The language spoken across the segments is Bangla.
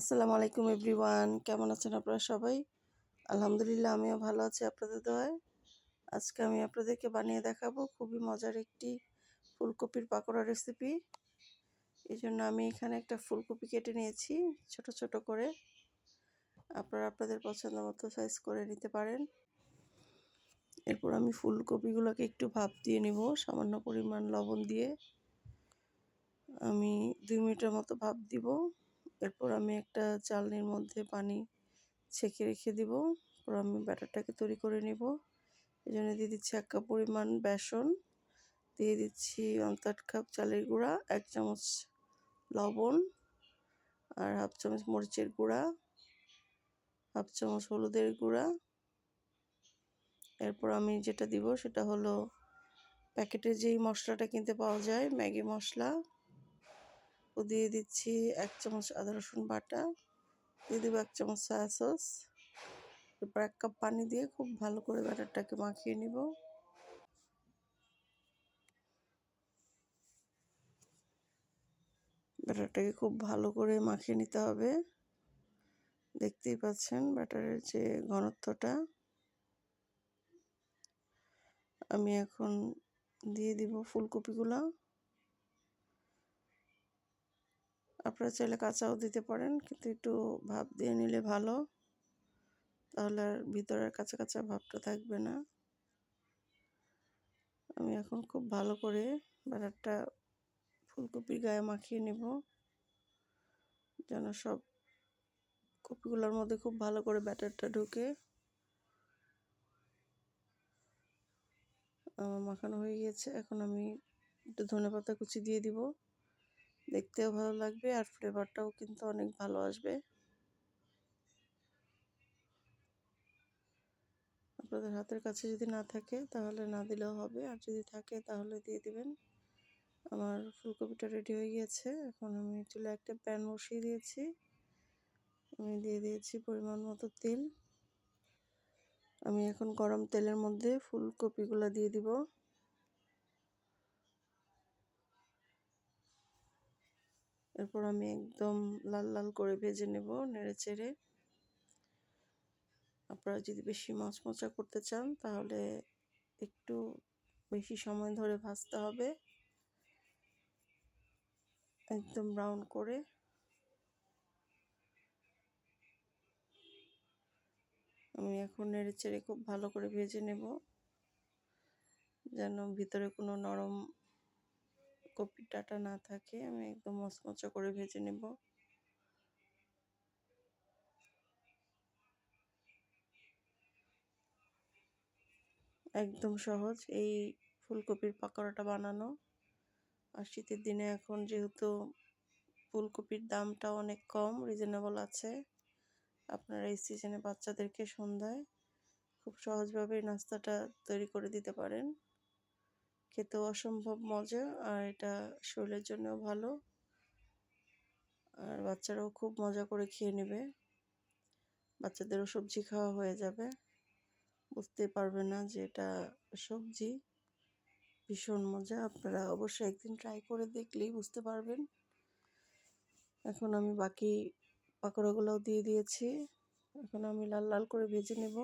আসসালামু আলাইকুম এভরিওয়ান। কেমন আছেন আপনারা সবাই? আলহামদুলিল্লাহ, আমিও ভালো আছি আপনাদের দোয়ায়। আজকে আমি আপনাদেরকে বানিয়ে দেখাবো খুবই মজার একটি ফুলকপির পাকোড়া রেসিপি এই জন্য আমি এখানে একটা ফুলকপি কেটে নিয়েছি, ছোট ছোট করে। আপনারা আপনাদের পছন্দ মতো সাইজ করে নিতে পারেন। এরপর আমি ফুলকপিগুলোকে একটু ভাপ দিয়ে নিব, সামান্য পরিমাণ লবণ দিয়ে। আমি দুই মিনিটের মতো ভাপ দিব। এরপর আমি একটা চালনির মধ্যে পানি ছেঁকে রেখে দিব। এরপর আমি ব্যাটারটাকে তৈরি করে নেব। এই জন্য দিয়ে দিচ্ছি এক কাপ পরিমাণ বেসন। দিয়ে দিচ্ছি অন্তাট কাপ চালের গুঁড়া, এক চামচ লবণ আর হাফ চামচ মরিচের গুঁড়া হাফ চামচ হলুদের গুঁড়া। এরপর আমি যেটা দিব সেটা হলো প্যাকেটে যেই মশলাটা কিনতে পাওয়া যায়, ম্যাগি মশলা। দিয়ে দিচ্ছি এক চামচ আদা রসুন বাটা, দিয়ে দেবো এক চামচ সয়া সস এরপর এক কাপ পানি দিয়ে খুব ভালো করে ব্যাটারটাকে মাখিয়ে নিব। ব্যাটারটাকে খুব ভালো করে মাখিয়ে নিতে হবে। দেখতেই পাচ্ছেন ব্যাটারের যে ঘনত্বটা। আমি এখন দিয়ে দিব ফুলকপিগুলো। আপনারা চাইলে কাঁচাও দিতে পারেন, কিন্তু একটু ভাপ দিয়ে নিলে ভালো। তাহলে আর ভিতরের কাঁচা কাঁচা ভাবটা থাকবে না। আমি এখন খুব ভালো করে ব্যাটারটা ফুলকপির গায়ে মাখিয়ে নেব, যেন সব কপিগুলোর মধ্যে খুব ভালো করে ব্যাটারটা ঢুকে। মাখানো হয়ে গিয়েছে, এখন আমি একটু ধনে পাতা কুচি দিয়ে দিব। দেখতেও ভালো লাগবে আর ফ্লেভারটাও কিন্তু অনেক ভালো আসবে। আপনাদের হাতের কাছে যদি না থাকে তাহলে না দিলেও হবে, আর যদি থাকে তাহলে দিয়ে দিবেন। আমার ফুলকপিটা রেডি হয়ে গিয়েছে, এখন আমি চুলে একটা প্যান বসিয়ে দিয়েছি। আমি দিয়ে দিয়েছি পরিমাণ মতো তেল। আমি এখন গরম তেলের মধ্যে ফুলকপিগুলো দিয়ে দিব। এরপর আমি একদম লাল লাল করে ভেজে নেব নেড়ে চেড়ে। আপনারা যদি বেশি মচমচা করতে চান, তাহলে একটু বেশি সময় ধরে ভাজতে হবে। একদম ব্রাউন করে। আমি এখন নেড়ে চেড়ে খুব ভালো করে ভেজে নেব, যেন ভিতরে কোনো নরম কপির ডাটা না থাকে, আমি একদম মচমচা করে ভেজে নেব। একদম সহজ এই ফুলকপির পাকোড়াটা বানানো। আর শীতের দিনে এখন যেহেতু ফুলকপির দামটা অনেক কম রিজনেবল আছে, আপনারা এই সিজনে বাচ্চাদেরকে সন্ধ্যায় খুব সহজভাবে নাস্তাটা তৈরি করে দিতে পারেন। খেতেও অসম্ভব মজা, আর এটা শরীরের জন্যও ভালো। আর বাচ্চারাও খুব মজা করে খেয়ে নেবে। বাচ্চাদেরও সবজি খাওয়া হয়ে যাবে। বুঝতে পারবে না যে এটা সবজি। ভীষণ মজা। আপনারা অবশ্যই একদিন ট্রাই করে দেখলেই বুঝতে পারবেন। এখন আমি বাকি পাকোড়াগুলোও দিয়ে দিয়েছি। এখন আমি লাল লাল করে ভেজে নেব।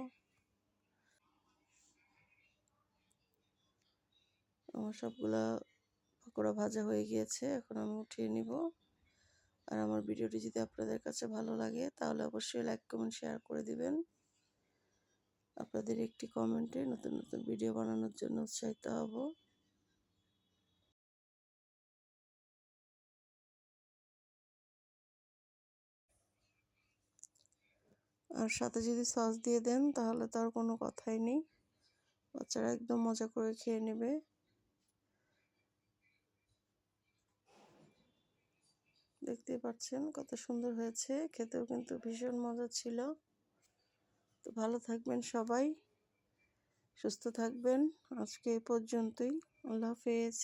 আমার সবগুলা পকোড়া ভাজা হয়ে গিয়েছে, এখন আমি উঠিয়ে নিব। আর আমার ভিডিওটি যদি আপনাদের কাছে ভালো লাগে, তাহলে অবশ্যই লাইক কমেন্ট শেয়ার করে দিবেন। আপনাদের একটি কমেন্টে নতুন নতুন ভিডিও বানানোর জন্য উৎসাহিত হব। আর সাথে যদি সস দিয়ে দেন, তাহলে তো আর কোনো কথাই নেই। বাচ্চারা একদম মজা করে খেয়ে নেবে। দেখতে পাচ্ছেন কত সুন্দর হয়েছে। খেতেও কিন্তু ভীষণ মজা ছিল। তো ভালো থাকবেন সবাই। সুস্থ থাকবেন। আজকে এ পর্যন্তই। আল্লাহ হাফেজ।